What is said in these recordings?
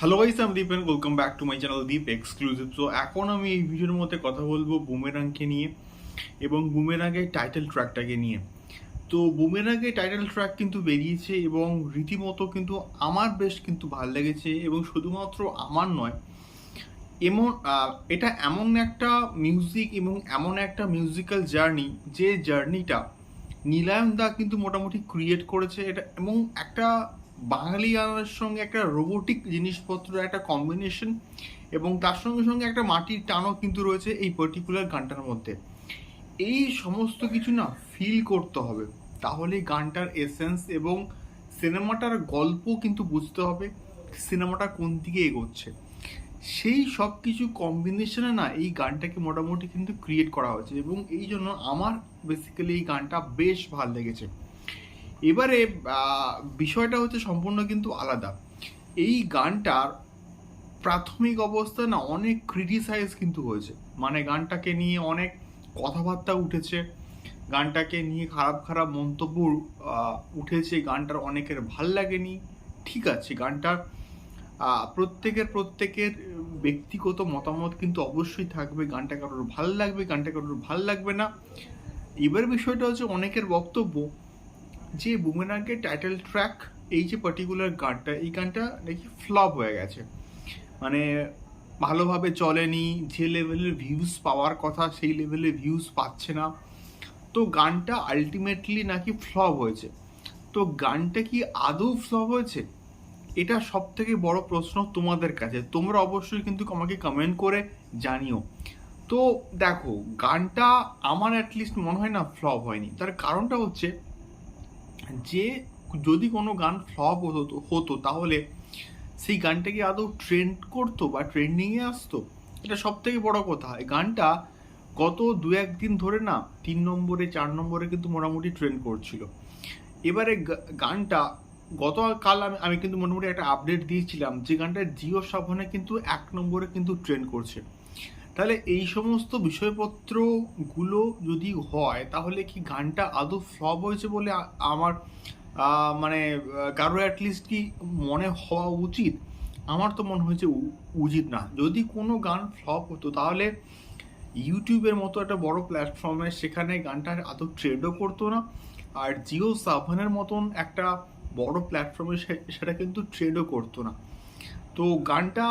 Hello guys আমি Deep and welcome back to my channel Deep exclusive so এখন আমি এই ভিডিওর মধ্যে কথা বলব বুমেরাংকে নিয়ে এবং বুমেরাঙ্গের টাইটেল ট্র্যাকটাকে নিয়ে। তো বুমেরাঙ্গের টাইটেল ট্র্যাক কিন্তু বেরিয়েছে এবং রীতিমতো কিন্তু আমার বেশ কিন্তু ভালো লেগেছে এবং শুধুমাত্র আমার নয়, এমন এটা এমন একটা মিউজিক এবং এমন একটা মিউজিক্যাল জার্নি যে জার্নিটা নীলায়ন দা কিন্তু মোটামুটি ক্রিয়েট করেছে। এটা এবং একটা বাঙালি গানের সঙ্গে একটা রোবোটিক জিনিসপত্র, একটা কম্বিনেশন এবং তার সঙ্গে সঙ্গে একটা মাটির টানও কিন্তু রয়েছে এই পার্টিকুলার গানটার মধ্যে। এই সমস্ত কিছু না ফিল করতে হবে। তাহলে গানটার এসেন্স এবং সিনেমাটার গল্প কিন্তু বুঝতে হবে সিনেমাটা কোন দিকে এগোচ্ছে। সেই সব কিছু কম্বিনেশনে না এই গানটাকে মোটামুটি কিন্তু ক্রিয়েট করা হয়েছে এবং এই জন্য আমার বেসিক্যালি এই গানটা বেশ ভালো লেগেছে। এবারে বিষয়টা হচ্ছে সম্পূর্ণ কিন্তু আলাদা। এই গানটার প্রাথমিক অবস্থা না অনেক ক্রিটিসাইজ কিন্তু হয়েছে। মানে গানটাকে নিয়ে অনেক কথাবার্তা উঠেছে। গানটাকে নিয়ে খারাপ খারাপ মন্তব্য উঠেছে। গানটার অনেকের ভালো লাগেনি। ঠিক আছে, গানটার প্রত্যেকের প্রত্যেকের ব্যক্তিগত মতামত কিন্তু অবশ্যই থাকবে। গানটা কারোর ভালো লাগবে, গানটা কারোর ভালো লাগবে না। এবার বিষয়টা হচ্ছে অনেকের বক্তব্য যে বুমেরাঙ্গের টাইটেল ট্র্যাক এই যে পার্টিকুলার গানটা, এই গানটা নাকি ফ্লপ হয়ে গেছে। মানে ভালোভাবে চলেনি, যে লেভেলের ভিউজ পাওয়ার কথা, সেই লেভেলের ভিউজ পাচ্ছে না। তো গানটা আলটিমেটলি নাকি ফ্লপ হয়েছে। তো গানটা কি আদৌ ফ্লপ হয়েছে? এটা সব থেকে বড় প্রশ্ন তোমাদের কাছে। তোমরা অবশ্যই কিন্তু আমাকে কমেন্ট করে জানিও। তো দেখো, গানটা আমার অ্যাটলিস্ট মনে হয় না ফ্লপ হয়নি। তার কারণটা হচ্ছে যে যদি কোনো গান ফ্লপ হতো হতো, তাহলে সেই গানটাকে আদৌ ট্রেন্ড করতো বা ট্রেন্ডিংয়ে আসতো? এটা সব থেকে বড় কথা। গানটা গত দু একদিন ধরে না তিন নম্বরে, চার নম্বরে কিন্তু মোটামুটি ট্রেন্ড করছিল। এবারে গানটা গতকাল আমি আমি কিন্তু মোটামুটি একটা আপডেট দিয়েছিলাম যে গানটা জিও সাবনে কিন্তু এক নম্বরে কিন্তু ট্রেন্ড করছে। তাহলে এই সমস্ত বিষয়পত্রগুলো যদি হয়, তাহলে কি গানটা আদৌ ফ্লপ হয়েছে বলে আমার মানে কারও অ্যাটলিস্ট কি মনে হওয়া উচিত? আমার তো মনে হয়েছে উচিত না। যদি কোনো গান ফ্লপ হতো, তাহলে ইউটিউবের মতো একটা বড় প্ল্যাটফর্মে সেখানে গানটা আদৌ ট্রেডও করতো না। আর জিও সাভানের মতন একটা বড় প্ল্যাটফর্মে সেটা কিন্তু ট্রেডও করতো না। তো গানটা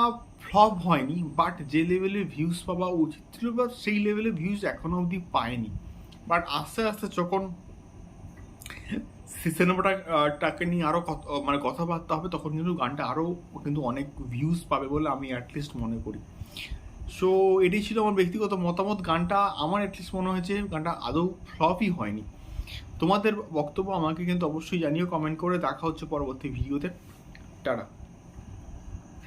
ফ্লপ হয়নি বাট যে লেভেলে ভিউজ পাওয়া উচিত ছিল বা সেই লেভেলে ভিউজ এখনও অবধি পায়নি বাট আস্তে আস্তে যখন সিনেমাটা টাকে নিয়ে আরও মানে কথাবার্তা হবে, তখন কিন্তু গানটা আরও কিন্তু অনেক ভিউজ পাবে বলে আমি অ্যাটলিস্ট মনে করি। সো এটাই ছিল আমার ব্যক্তিগত মতামত। গানটা আমার অ্যাটলিস্ট মনে হয়েছে, গানটা আদৌ ফ্লপই হয়নি। তোমাদের বক্তব্য আমাকে কিন্তু অবশ্যই জানিও কমেন্ট করে। দেখা হচ্ছে পরবর্তী ভিডিওতে টাটা।